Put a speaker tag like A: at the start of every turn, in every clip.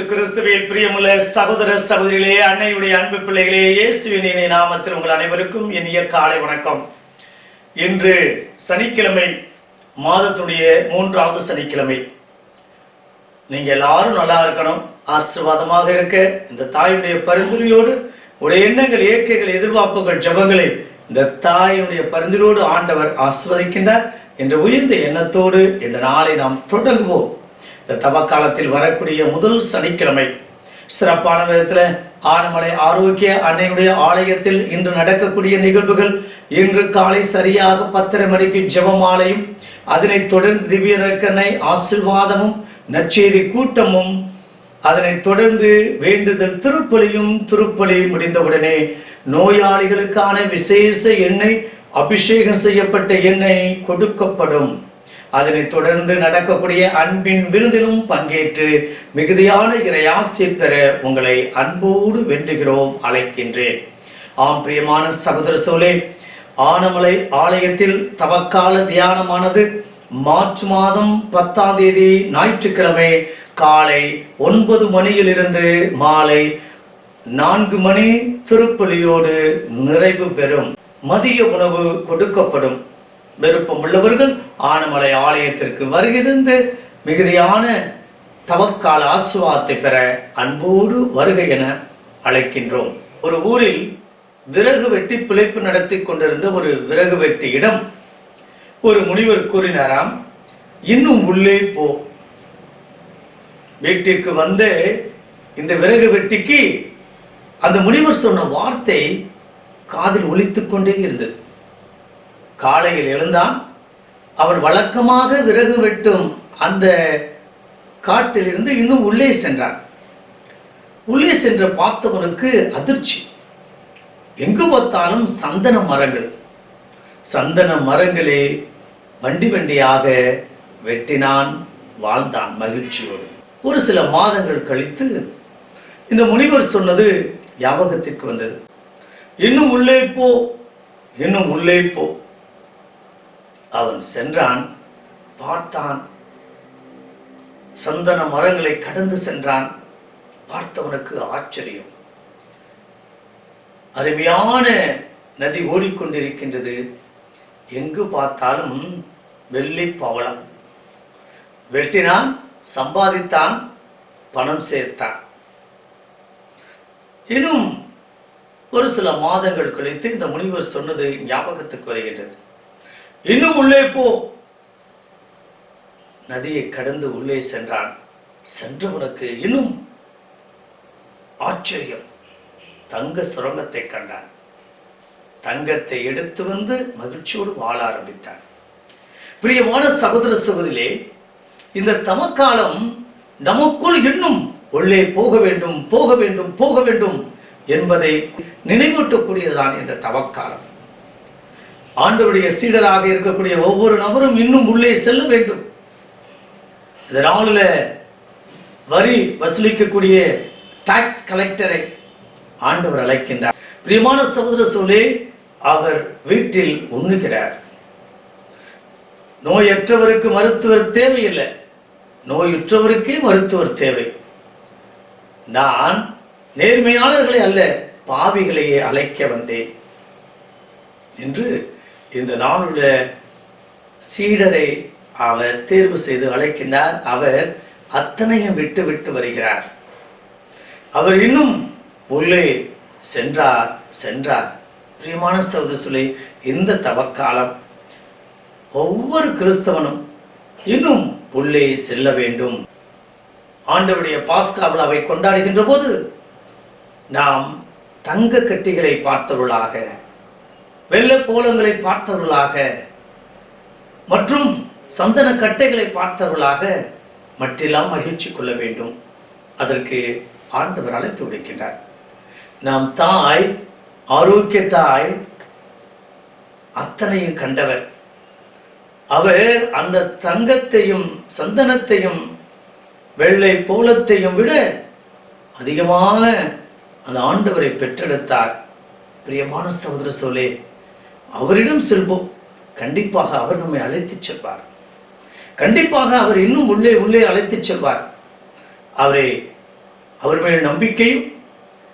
A: இயேசு கிறிஸ்துவில் பிரியமுள்ள சகோதர சகோதரிகளே அன்னையுடைய அன்பு பிள்ளைகளே இயேசுவின் நாமத்தில் உங்கள் அனைவருக்கும் இனிய காலை வணக்கம். இன்று சனிக்கிழமை மாதத்துடைய மூன்றாவது சனிக்கிழமை. நீங்க எல்லாரும் நல்லா இருக்கணும் ஆசீர்வாதமாக இருக்க இந்த தாயுடைய பரிந்துரையோடு உடைய எண்ணங்கள் இயற்கைகள் எதிர்பார்ப்புகள் ஜபங்களை இந்த தாயுடைய பரிந்துரையோடு ஆண்டவர் ஆசிர்வதிக்கின்றார். என்ற உயர்ந்த எண்ணத்தோடு இந்த நாளை நாம் தொடங்குவோம். இந்த தவக்காலத்தில் வரக்கூடிய முதல் சனிக்கிழமை. சிறப்பான விதத்தில் ஆனமலை ஆரோக்கிய அன்னையுடைய ஆலயத்தில் இன்று நடக்கக்கூடிய நிகழ்வுகள். இன்று காலை சரியாக பத்தரை மணிக்கு ஜெபமாலையும் அதனைத் தொடர்ந்து திவ்ய நற்கனை ஆசிர்வாதமும் நற்செய்தி கூட்டமும் அதனைத் தொடர்ந்து வேண்டுதல் திருப்பலியும் திருப்பலி முடிந்தவுடனே நோயாளிகளுக்கான விசேஷ எண்ணெய் அபிஷேகம் செய்யப்பட்ட எண்ணெய் கொடுக்கப்படும். அதனைத் தொடர்ந்து நடக்கக்கூடிய அன்பின் விருந்திலும் பங்கேற்று மிகுதியான இறையாசி பெற உங்களை அன்போடு வேண்டுகிறோம் அழைக்கின்றேன். ஆம் பிரியமான சகோதர சோலே ஆனமலை ஆலயத்தில் தவக்கால தியானமானது மார்ச் மாதம் பத்தாம் தேதி ஞாயிற்றுக்கிழமை காலை ஒன்பது மணியிலிருந்து மாலை நான்கு மணி திருப்பலியோடு நிறைவு பெறும். மதிய உணவு கொடுக்கப்படும். விருப்பம் உள்ளவர்கள் ஆனமலை ஆலயத்திற்கு வருகிறது மிகுதியான தவக்கால ஆசுவாத்தை பெற அன்போடு வருகை என அழைக்கின்றோம். ஒரு ஊரில் விறகு வெட்டி பிழைப்பு நடத்தி கொண்டிருந்த ஒரு விறகு வெட்டி இடம். ஒரு முனிவர் கூறினாராம் இன்னும் உள்ளே போ. வீட்டிற்கு வந்து இந்த விறகு வெட்டிக்கு அந்த முனிவர் சொன்ன வார்த்தை காதில் ஒழித்துக் கொண்டே இருந்தது. காலையில் எழுந்தான். அவன் வழக்கமாக விறகு வெட்டும் அந்த காட்டிலிருந்து இன்னும் உள்ளே சென்றான். உள்ளே சென்று பார்த்தவனுக்கு அதிர்ச்சி. எங்கு பார்த்தாலும் சந்தன மரங்கள். சந்தன மரங்களே வண்டி வண்டியாக வெட்டினான் வாழ்ந்தான் மகிழ்ச்சியோடு. ஒரு சில மாதங்கள் கழித்து இந்த முனிவர் சொன்னது ஞாபகத்திற்கு வந்தது. இன்னும் உள்ளே போ இன்னும் உள்ளே போ. அவன் சென்றான் பார்த்தான். சந்தன மரங்களை கடந்து சென்றான். பார்த்தவனுக்கு ஆச்சரியம். அருமையான நதி ஓடிக்கொண்டிருக்கின்றது. எங்கு பார்த்தாலும் வெள்ளி பவளம். வெட்டினான் சம்பாதித்தான் பணம் சேர்த்தான். இன்னும் ஒரு சில மாதங்கள் கழித்து இந்த முனிவர் சொன்னது ஞாபகத்துக்கு வருகின்றது. இன்னும் உள்ளே போ. நதியை கடந்து உள்ளே சென்றான். சென்றவனுக்கு இன்னும் ஆச்சரியம். தங்க சுரங்கத்தை கண்டான். தங்கத்தை எடுத்து வந்து மகிழ்ச்சியோடு வாழ ஆரம்பித்தான். பிரியமான சகோதர சகோதரிலே இந்த தமக்காலம் நமக்குள் இன்னும் உள்ளே போக வேண்டும் போக வேண்டும் போக வேண்டும் என்பதை நினைவூட்டக்கூடியதுதான் இந்த தவக்காலம். ஆண்டவருடைய சீடராக இருக்கக்கூடிய ஒவ்வொரு நபரும் இன்னும் உள்ளே செல்ல வேண்டும். இந்த நாளில் வரி வசூலிக்கக்கூடிய டாக்ஸ் கலெக்டரை ஆண்டவர் அழைக்கின்றார். பிரியமான சகோதர சோழே அவர் வீட்டில் உண்ணுகிறார். நோயற்றவருக்கு மருத்துவர் தேவையில்லை. நோயுற்றவருக்கே மருத்துவர் தேவை. நான் நேர்மையாளர்களை அல்ல பாவிகளையே அழைக்க வந்தேன் என்று இந்த நாளுடைய சீடரை அவர் தேர்வு செய்து அழைக்கின்றார். அவர் அத்தனையும் விட்டு விட்டு வருகிறார். அவர் இன்னும் உள்ளே சென்றார் சென்றார். பிரியமான சௌதசுலை இந்த தவக்காலம் ஒவ்வொரு கிறிஸ்தவனும் இன்னும் உள்ளே செல்ல வேண்டும். ஆண்டவருடைய பாஸ்காவில் அவை கொண்டாடுகின்ற போது நாம் தங்க கட்டிகளை பார்த்தவர்களாக வெள்ள கோலங்களை பார்த்தவர்களாக மற்றும் சந்தன கட்டைகளை பார்த்தவர்களாக மற்றெல்லாம் மகிழ்ச்சி கொள்ள வேண்டும். அதற்கு ஆண்டவர் அழைப்பு விடுக்கின்றார். நாம் தாய் ஆரோக்கிய தாய் அத்தனையும் கண்டவர். அவர் அந்த தங்கத்தையும் சந்தனத்தையும் வெள்ளை போலத்தையும் விட அதிகமான அந்த ஆண்டவரை பெற்றெடுத்தார். பிரியமான சகோதர சோலே அவரிடம் செல்வோம். கண்டிப்பாக அவர் நம்மை அழைத்துச் செல்வார். கண்டிப்பாக அவர் இன்னும் உள்ளே உள்ளே அழைத்துச் செல்வார். அவரை அவர் மேல் நம்பிக்கையும்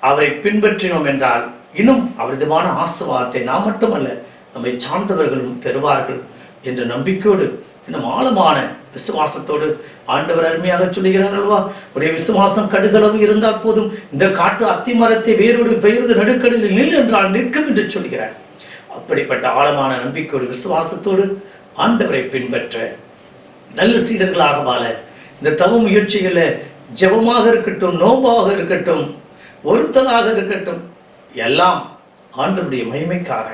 A: அவரை பின்பற்றினோம் என்றால் இன்னும் அவரிதமான ஆசீர்வாதத்தை நாம் மட்டுமல்ல நம்மை சார்ந்தவர்களும் பெறுவார்கள் என்ற நம்பிக்கையோடு இன்னும் ஆழமான விசுவாசத்தோடு ஆண்டவர் அருமையாக சொல்லுகிறார் அல்லவா? உடைய விசுவாசம் கடுகளவு இருந்தால் போதும். இந்த காட்டு அத்தி மரத்தை வேரோடு பெயர்ந்து நடுக்கடலில் நில் என்றால் நிற்கும் என்று சொல்கிறார். அப்படிப்பட்ட ஆழமான நம்பிக்கையோடு விசுவாசத்தோடு ஆண்டவரை பின்பற்ற நல்ல சீடர்களாக வாழ. இந்த தவ முயற்சிகளை ஜெபமாக இருக்கட்டும் நோம்பாக இருக்கட்டும் ஒருத்தலாக இருக்கட்டும் எல்லாம் ஆண்டவருடைய மகிமைக்காக.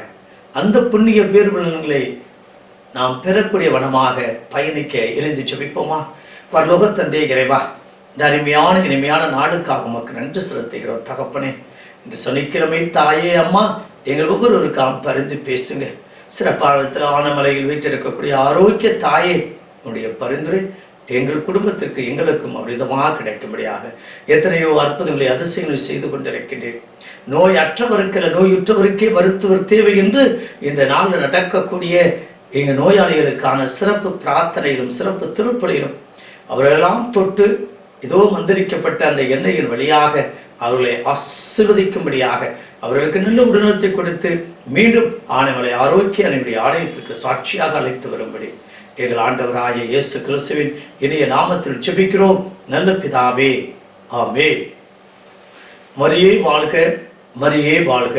A: அந்த புண்ணிய பேர்வலன்களை நாம் பெறக்கூடிய வனமாக பயணிக்க எழுந்து ஜபிப்போமா? பரலோக தந்தை இறைவா இந்த அருமையான இனிமையான நாளுக்காக உமக்கு நன்றி செலுத்துகிறோம் தகப்பனே. இந்த சனிக்கிழமை தாயே அம்மா எங்கள் ஒவ்வொருவருக்காம் பரிந்து பேசுங்க. சிறப்பாளத்தில் ஆனமலையில் வீட்டிருக்கக்கூடிய ஆரோக்கிய தாயே உடைய பரிந்துரை எங்கள் குடும்பத்திற்கு எங்களுக்கும் அவ்விதமாக கிடைக்கும்படியாக எத்தனையோ அற்புதங்களை அதிசயங்களை செய்து கொண்டிருக்கின்றேன். நோய் அற்றவருக்கில் நோயுற்றவருக்கே மருத்துவர் தேவை என்று இந்த நாளில் நடக்கக்கூடிய எங்கள் நோயாளிகளுக்கான சிறப்பு பிரார்த்தனையிலும் சிறப்பு திருப்பலியிலும் அவர்களெல்லாம் தொட்டு இதோ மந்திரிக்கப்பட்ட அந்த எண்ணெயின் வழியாக அவர்களை ஆசிர்வதிக்கும்படியாக அவர்களுக்கு நல்ல உடல்நலத்தை கொடுத்து மீண்டும் ஆணைமலை ஆரோக்கிய அணையுடைய ஆலயத்திற்கு சாட்சியாக அழைத்து வரும்படி எங்கள் ஆண்டவராய இயேசு கிறிஸ்துவின் இனிய நாமத்தில் ஜெபிக்கிறோம். நல்ல பிதாவே ஆமே மரியே வாழ்க மரியே வாழ்க.